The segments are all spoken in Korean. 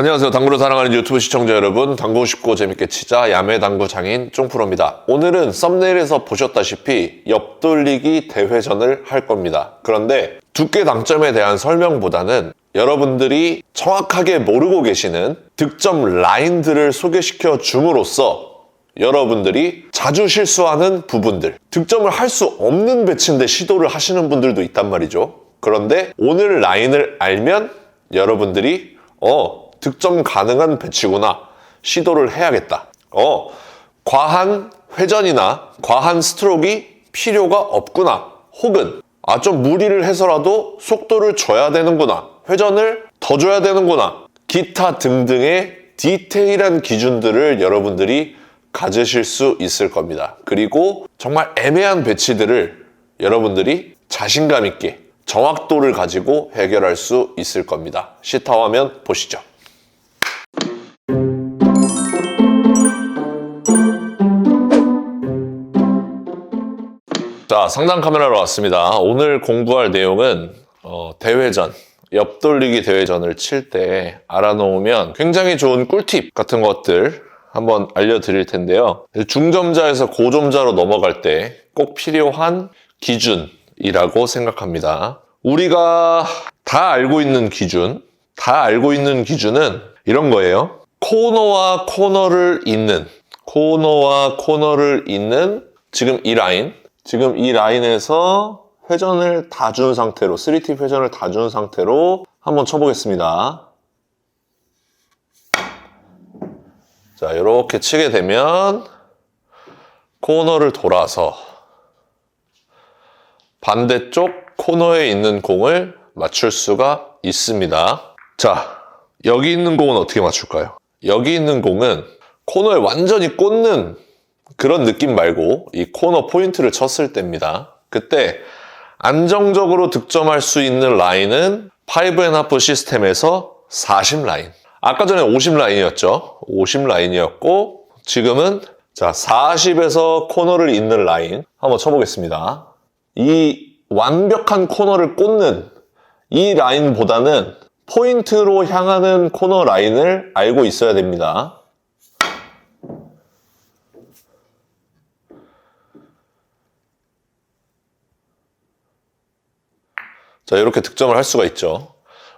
안녕하세요. 당구를 사랑하는 유튜브 시청자 여러분. 당구 쉽고 재밌게 치자 야매 당구 장인 쫑프로입니다. 오늘은 썸네일에서 보셨다시피 옆돌리기 대회전을 할 겁니다. 그런데 두께 당점에 대한 설명보다는 여러분들이 정확하게 모르고 계시는 득점 라인들을 소개시켜 줌으로써 여러분들이 자주 실수하는 부분들, 득점을 할 수 없는 배치인데 시도를 하시는 분들도 있단 말이죠. 그런데 오늘 라인을 알면 여러분들이 어, 득점 가능한 배치구나. 시도를 해야겠다. 어, 과한 회전이나 과한 스트로크가 필요가 없구나. 혹은 아, 좀 무리를 해서라도 속도를 줘야 되는구나. 회전을 더 줘야 되는구나. 기타 등등의 디테일한 기준들을 여러분들이 가지실 수 있을 겁니다. 그리고 정말 애매한 배치들을 여러분들이 자신감 있게 정확도를 가지고 해결할 수 있을 겁니다. 시타 화면 보시죠. 자, 상단 카메라로 왔습니다. 오늘 공부할 내용은 어, 대회전, 옆돌리기 대회전을 칠 때 알아놓으면 굉장히 좋은 꿀팁 같은 것들 한번 알려드릴 텐데요. 중점자에서 고점자로 넘어갈 때 꼭 필요한 기준이라고 생각합니다. 우리가 다 알고 있는 기준, 다 알고 있는 기준은 이런 거예요. 코너와 코너를 잇는, 코너와 코너를 잇는 지금 이 라인, 지금 이 라인에서 회전을 다 준 상태로, 3T 회전을 다 준 상태로 한번 쳐보겠습니다. 자, 이렇게 치게 되면 코너를 돌아서 반대쪽 코너에 있는 공을 맞출 수가 있습니다. 자, 여기 있는 공은 어떻게 맞출까요? 여기 있는 공은 코너에 완전히 꽂는 그런 느낌 말고 이 코너 포인트를 쳤을 때입니다. 그때 안정적으로 득점할 수 있는 라인은 5&하프 시스템에서 40 라인. 아까 전에 50 라인이었죠. 50 라인이었고 지금은 자 40에서 코너를 잇는 라인 한번 쳐보겠습니다. 이 완벽한 코너를 꽂는 이 라인보다는 포인트로 향하는 코너 라인을 알고 있어야 됩니다. 자, 이렇게 득점을 할 수가 있죠.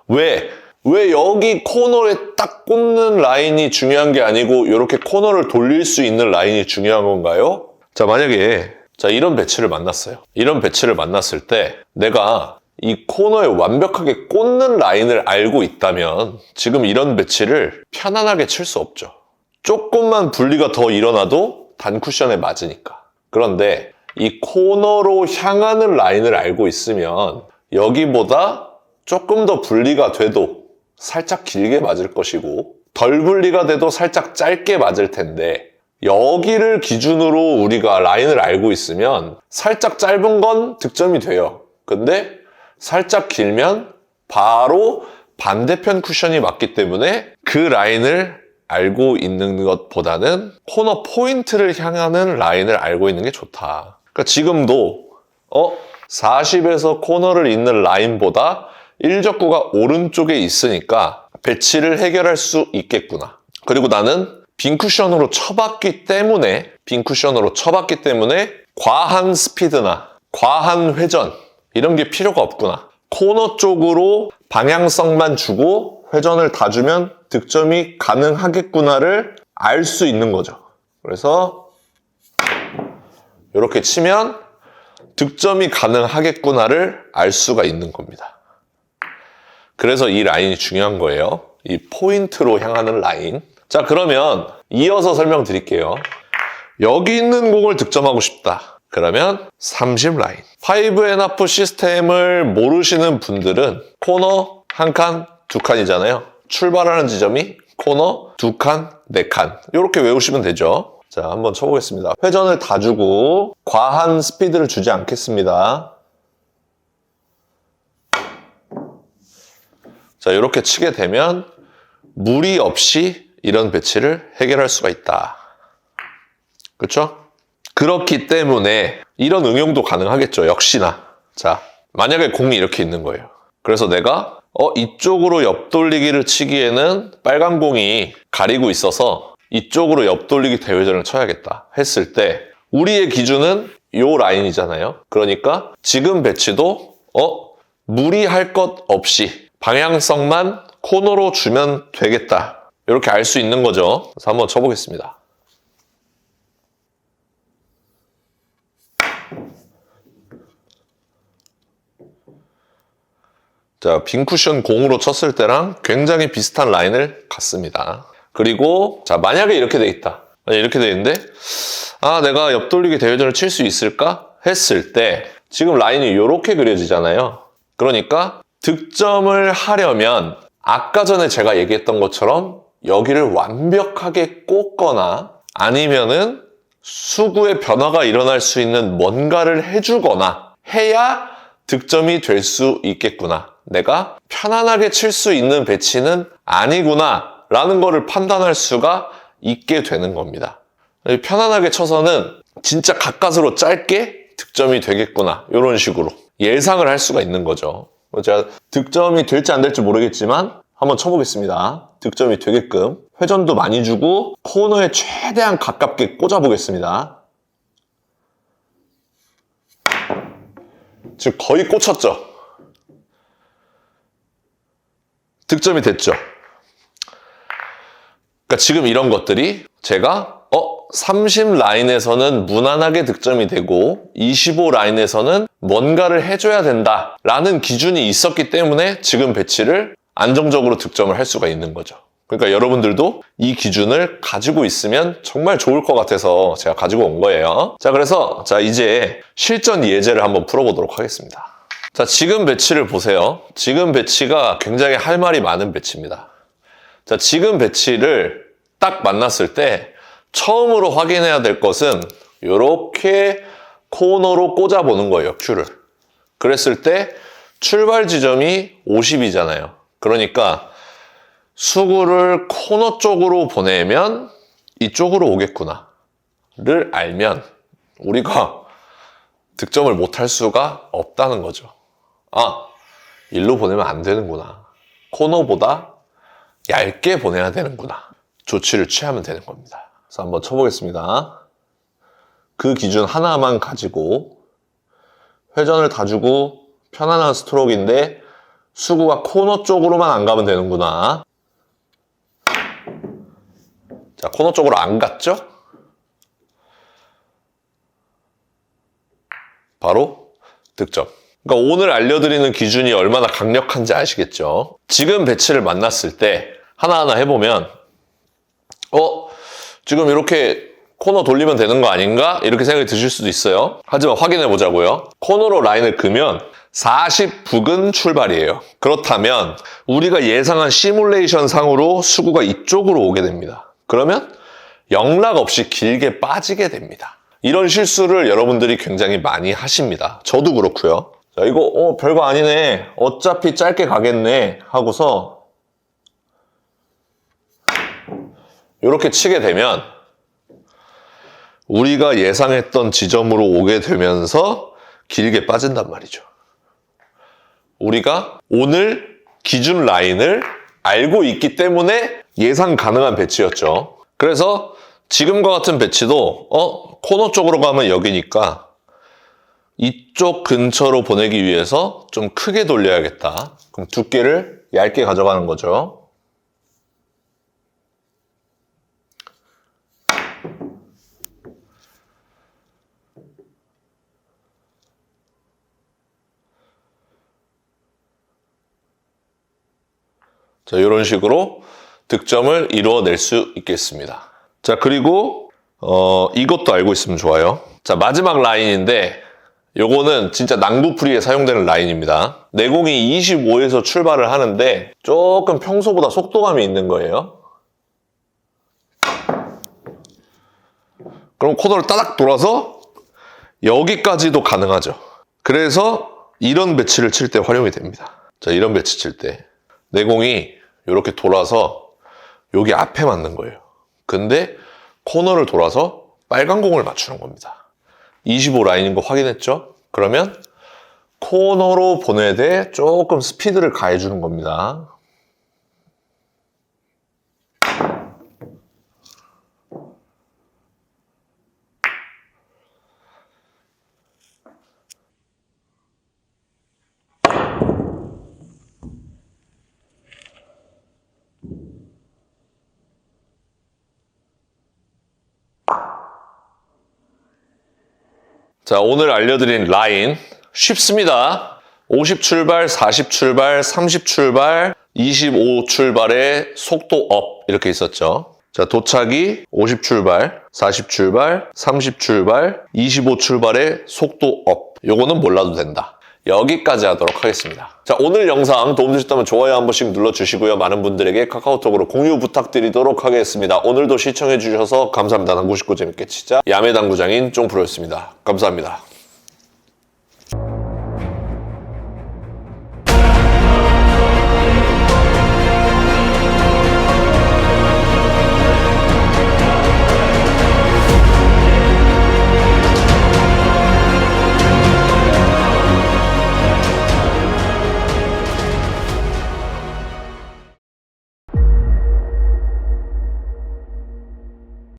왜? 왜 여기 코너에 딱 꽂는 라인이 중요한 게 아니고 이렇게 코너를 돌릴 수 있는 라인이 중요한 건가요? 자, 만약에 자, 이런 배치를 만났어요. 이런 배치를 만났을 때 내가 이 코너에 완벽하게 꽂는 라인을 알고 있다면 지금 이런 배치를 편안하게 칠 수 없죠. 조금만 분리가 더 일어나도 단 쿠션에 맞으니까. 그런데 이 코너로 향하는 라인을 알고 있으면 여기보다 조금 더 분리가 돼도 살짝 길게 맞을 것이고 덜 분리가 돼도 살짝 짧게 맞을 텐데 여기를 기준으로 우리가 라인을 알고 있으면 살짝 짧은 건 득점이 돼요. 근데 살짝 길면 바로 반대편 쿠션이 맞기 때문에 그 라인을 알고 있는 것보다는 코너 포인트를 향하는 라인을 알고 있는 게 좋다. 그러니까 지금도 어 40에서 코너를 잇는 라인보다 일적구가 오른쪽에 있으니까 배치를 해결할 수 있겠구나. 그리고 나는 빈 쿠션으로 쳐봤기 때문에 빈 쿠션으로 쳐봤기 때문에 과한 스피드나 과한 회전 이런 게 필요가 없구나. 코너 쪽으로 방향성만 주고 회전을 다 주면 득점이 가능하겠구나를 알 수 있는 거죠. 그래서 이렇게 치면 득점이 가능하겠구나를 알 수가 있는 겁니다. 그래서 이 라인이 중요한 거예요. 이 포인트로 향하는 라인. 자, 그러면 이어서 설명드릴게요. 여기 있는 공을 득점하고 싶다. 그러면 30 라인. 5&하프 시스템을 모르시는 분들은 코너 한 칸, 두 칸이잖아요. 출발하는 지점이 코너 두 칸, 네 칸. 이렇게 외우시면 되죠. 자, 한번 쳐보겠습니다. 회전을 다 주고 과한 스피드를 주지 않겠습니다. 자, 이렇게 치게 되면 무리 없이 이런 배치를 해결할 수가 있다. 그렇죠? 그렇기 때문에 이런 응용도 가능하겠죠. 역시나. 자, 만약에 공이 이렇게 있는 거예요. 그래서 내가 어, 이쪽으로 옆돌리기를 치기에는 빨간 공이 가리고 있어서 이쪽으로 옆돌리기 대회전을 쳐야겠다 했을 때 우리의 기준은 요 라인이잖아요. 그러니까 지금 배치도 어, 무리할 것 없이 방향성만 코너로 주면 되겠다. 이렇게 알 수 있는 거죠. 그래서 한번 쳐보겠습니다. 자, 빈 쿠션 공으로 쳤을 때랑 굉장히 비슷한 라인을 갔습니다. 그리고 자, 만약에 이렇게 돼 있다. 이렇게 돼 있는데 아, 내가 옆돌리기 대회전을 칠 수 있을까? 했을 때 지금 라인이 이렇게 그려지잖아요. 그러니까 득점을 하려면 아까 전에 제가 얘기했던 것처럼 여기를 완벽하게 꽂거나 아니면은 수구의 변화가 일어날 수 있는 뭔가를 해주거나 해야 득점이 될 수 있겠구나. 내가 편안하게 칠 수 있는 배치는 아니구나. 라는 거를 판단할 수가 있게 되는 겁니다. 편안하게 쳐서는 진짜 가까스로 짧게 득점이 되겠구나. 이런 식으로 예상을 할 수가 있는 거죠. 제가 득점이 될지 안 될지 모르겠지만 한번 쳐보겠습니다. 득점이 되게끔 회전도 많이 주고 코너에 최대한 가깝게 꽂아보겠습니다. 지금 거의 꽂혔죠? 득점이 됐죠? 그러니까 지금 이런 것들이 제가 어, 30 라인에서는 무난하게 득점이 되고 25 라인에서는 뭔가를 해줘야 된다 라는 기준이 있었기 때문에 지금 배치를 안정적으로 득점을 할 수가 있는 거죠. 그러니까 여러분들도 이 기준을 가지고 있으면 정말 좋을 것 같아서 제가 가지고 온 거예요. 자, 그래서 자, 이제 실전 예제를 한번 풀어보도록 하겠습니다. 자, 지금 배치를 보세요. 지금 배치가 굉장히 할 말이 많은 배치입니다. 자, 지금 배치를 딱 만났을 때 처음으로 확인해야 될 것은 이렇게 코너로 꽂아보는 거예요, 큐를. 그랬을 때 출발 지점이 50이잖아요. 그러니까 수구를 코너 쪽으로 보내면 이쪽으로 오겠구나를 알면 우리가 득점을 못할 수가 없다는 거죠. 아, 일로 보내면 안 되는구나. 코너보다 얇게 보내야 되는구나. 조치를 취하면 되는 겁니다. 그래서 한번 쳐보겠습니다. 그 기준 하나만 가지고 회전을 다 주고 편안한 스트로크인데 수구가 코너 쪽으로만 안 가면 되는구나. 자, 코너 쪽으로 안 갔죠? 바로 득점. 그러니까 오늘 알려드리는 기준이 얼마나 강력한지 아시겠죠? 지금 배치를 만났을 때 하나하나 해보면 어? 지금 이렇게 코너 돌리면 되는 거 아닌가? 이렇게 생각이 드실 수도 있어요. 하지만 확인해 보자고요. 코너로 라인을 그면 40북은 출발이에요. 그렇다면 우리가 예상한 시뮬레이션 상으로 수구가 이쪽으로 오게 됩니다. 그러면 영락 없이 길게 빠지게 됩니다. 이런 실수를 여러분들이 굉장히 많이 하십니다. 저도 그렇고요. 자, 이거 어, 별거 아니네. 어차피 짧게 가겠네 하고서 이렇게 치게 되면 우리가 예상했던 지점으로 오게 되면서 길게 빠진단 말이죠. 우리가 오늘 기준 라인을 알고 있기 때문에 예상 가능한 배치였죠. 그래서 지금과 같은 배치도 어 코너 쪽으로 가면 여기니까 이쪽 근처로 보내기 위해서 좀 크게 돌려야겠다. 그럼 두께를 얇게 가져가는 거죠. 자, 이런 식으로 득점을 이루어낼 수 있겠습니다. 자, 그리고 어, 이것도 알고 있으면 좋아요. 자, 마지막 라인인데 요거는 진짜 낭부풀이에 사용되는 라인입니다. 내공이 25에서 출발을 하는데 조금 평소보다 속도감이 있는 거예요. 그럼 코너를 따닥 돌아서 여기까지도 가능하죠. 그래서 이런 배치를 칠 때 활용이 됩니다. 자, 이런 배치 칠 때. 내공이 이렇게 돌아서 여기 앞에 맞는 거예요. 근데 코너를 돌아서 빨간 공을 맞추는 겁니다. 25 라인인 거 확인했죠? 그러면 코너로 보내되 조금 스피드를 가해주는 겁니다. 자, 오늘 알려드린 라인 쉽습니다. 50 출발, 40 출발, 30 출발, 25 출발에 속도 업 이렇게 있었죠. 자, 도착이 50 출발, 40 출발, 30 출발, 25 출발에 속도 업. 요거는 몰라도 된다. 여기까지 하도록 하겠습니다. 자, 오늘 영상 도움되셨다면 좋아요 한 번씩 눌러주시고요. 많은 분들에게 카카오톡으로 공유 부탁드리도록 하겠습니다. 오늘도 시청해주셔서 감사합니다. 당구 식구 재밌게 치자. 야매당구장인 쫑프로였습니다. 감사합니다.